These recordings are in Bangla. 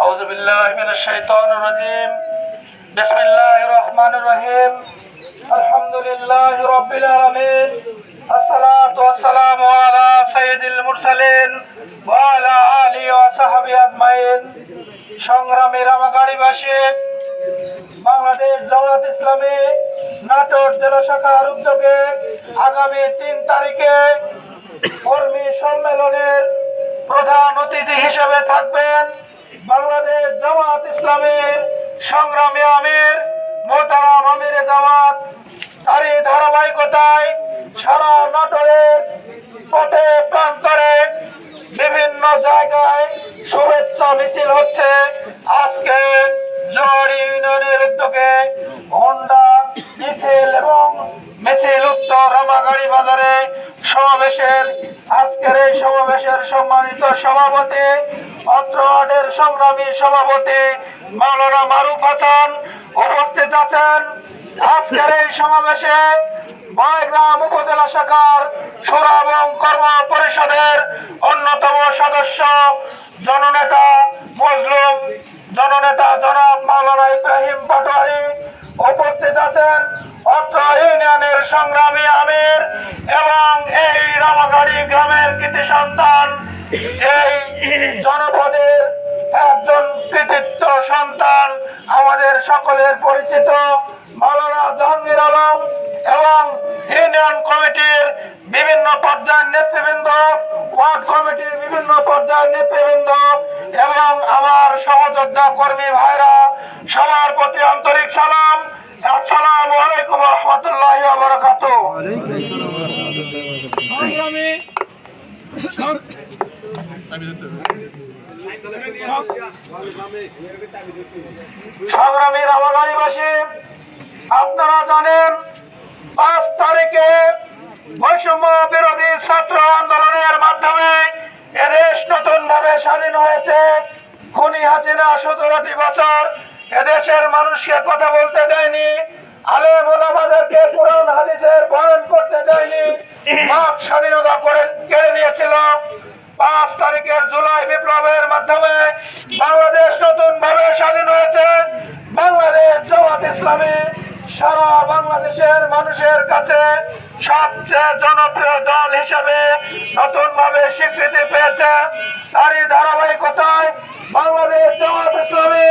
أعوذ بالله من الشيطان الرجيم بسم الله الرحمن الرحيم الحمد لله رب العالمين الصلاة والسلام على سيد المرسلين وعلى آله وصحبه أجمعين সংগ্রামী রামাগাড়িবাসী বাংলাদেশ জামাত ইসলামী নাটোর জেলা শাখার উদ্যোগে আগামী তিন তারিখে কর্মী সম্মেলনের প্রধান অতিথি হিসেবে থাকবেন বাংলাদেশ জামাত ইসলামের সংগ্রামী আমির মোতারাম আমির জামাত। তারই ধারাবাহিকতায় সারা নাটোরের ইউনিয়নের উদ্যোগে হোন্ডা মিছিল এবং মিছিল উত্তর রামাগাড়ি বাজারে সমাবেশের, আজকের এই সমাবেশের সম্মানিত সভাপতি, অত্র ওয়ার্ডের সংগ্রামী সভাপতি মাওলানা মারুফ হাসান উপস্থিত আছেন। আজকের এই সমাবেশে বয়গ্রাম উপজেলা শাখার সুরা এবং কর্ম পরিষদের অন্যতম সদস্য সংগ্রামী আমির এবং এই রামাগাড়ি গ্রামের কৃতি সন্তান, এই জনপদের একজন কৃতিত্ব সন্তান, আমাদের সকলের পরিচিত মাওলানা জাহাঙ্গীর আলম এবং ইউনিয়ন কমিটির বিভিন্ন পর্যায়ের নেতৃবৃন্দ, ওয়ার্ড কমিটির বিভিন্ন পর্যায়ের নেতৃবৃন্দ এবং আমার সহযোদ্ধা কর্মী ভাইরা, সবার প্রতি আন্তরিক সালাম। আসসালামু আলাইকুম রহমতুল্লাহ বরকাত সংগ্রামী সংগ্রামী রামাগাড়িবাসী আপনারা জানেন পাঁচ তারিখে বৈষম্য বিরোধী ছাত্র আন্দোলনের মাধ্যমে এদেশ নতুন ভাবে স্বাধীন হয়েছে। খনি হাসিনা সতেরোটি বছর এদেশের মানুষকে কথা বলতে দেয়নি হাদিসের করতে স্বাধীনতা করে কেড়ে নিয়েছিল। পাঁচ জুলাই বিপ্লবের মাধ্যমে বাংলাদেশ নতুন ভাবে স্বাধীন হয়েছে বাংলাদেশ জামাত ইসলামী সারা বাংলাদেশের মানুষের কাছে সবচেয়ে জনপ্রিয় দল হিসেবে নতুন ভাবে স্বীকৃতি পেয়েছে। তারই ধারাবাহিকতায় বাংলাদেশ জামাত ইসলামী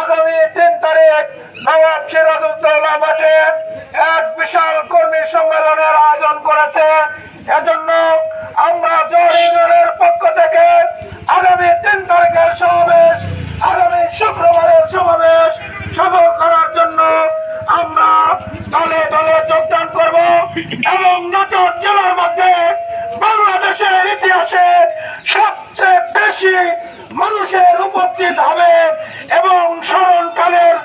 আগামী তিন তারিখ নবাব সিরাজউদ্দৌলা মাঠে এক বিশাল কর্মী সম্মেলনের আয়োজন করেছে। এজন্য আমরা জোর ইউনিয়নের পক্ষ যোগদান করব এবং নাটোর জেলার মধ্যে বাংলাদেশের ইতিহাসে সবচেয়ে বেশি মানুষের উপস্থিত হবে এবং স্মরণকালের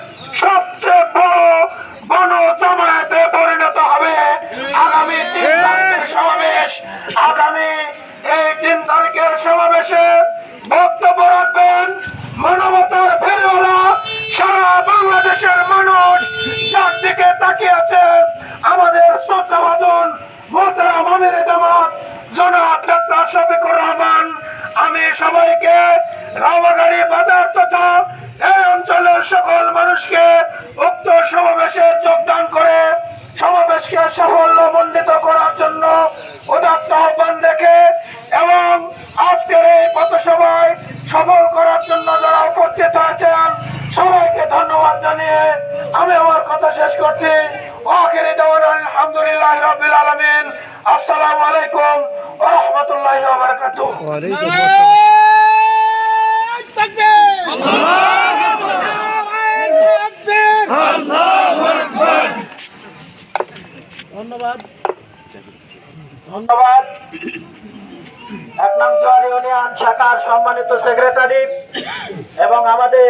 সবচেয়ে বড় গণ জামায়াতে পরিণত হবে। আগামী তিন তারিখের সমাবেশ, আগামী এই তিন তারিখের সমাবেশে বক্তব্য রাখবেন মানবতার ফেরিওয়ালা সারা বাংলাদেশের মানুষ যার দিকে তাকিয়ে আছেন আমাদের শ্রদ্ধাভাজন মোহতারাম আমির জামাত আমি সবাইকে বাজার সকল মানুষকে উক্ত সমাবেশে যোগদান করে সমাবেশকে সাফল্য করার জন্য উদাত্ত আহ্বান রেখে এবং আজকের এই পথসভায় সফল করার জন্য যারা উপস্থিত হয়েছেন, সবাইকে ধন্যবাদ জানিয়ে আমি আমার কথা শেষ করছি। আলহামদুলিল্লাহ রাব্বিল আলামিন। আসসালামু আলাইকুম ওয়া রাহমাতুল্লাহি ওয়া বারাকাতুহু ধন্যবাদ। ধন্যবাদ। এক নং জোয়ার ইউনিয়ন শাখার সম্মানিত সেক্রেটারি এবং আমাদের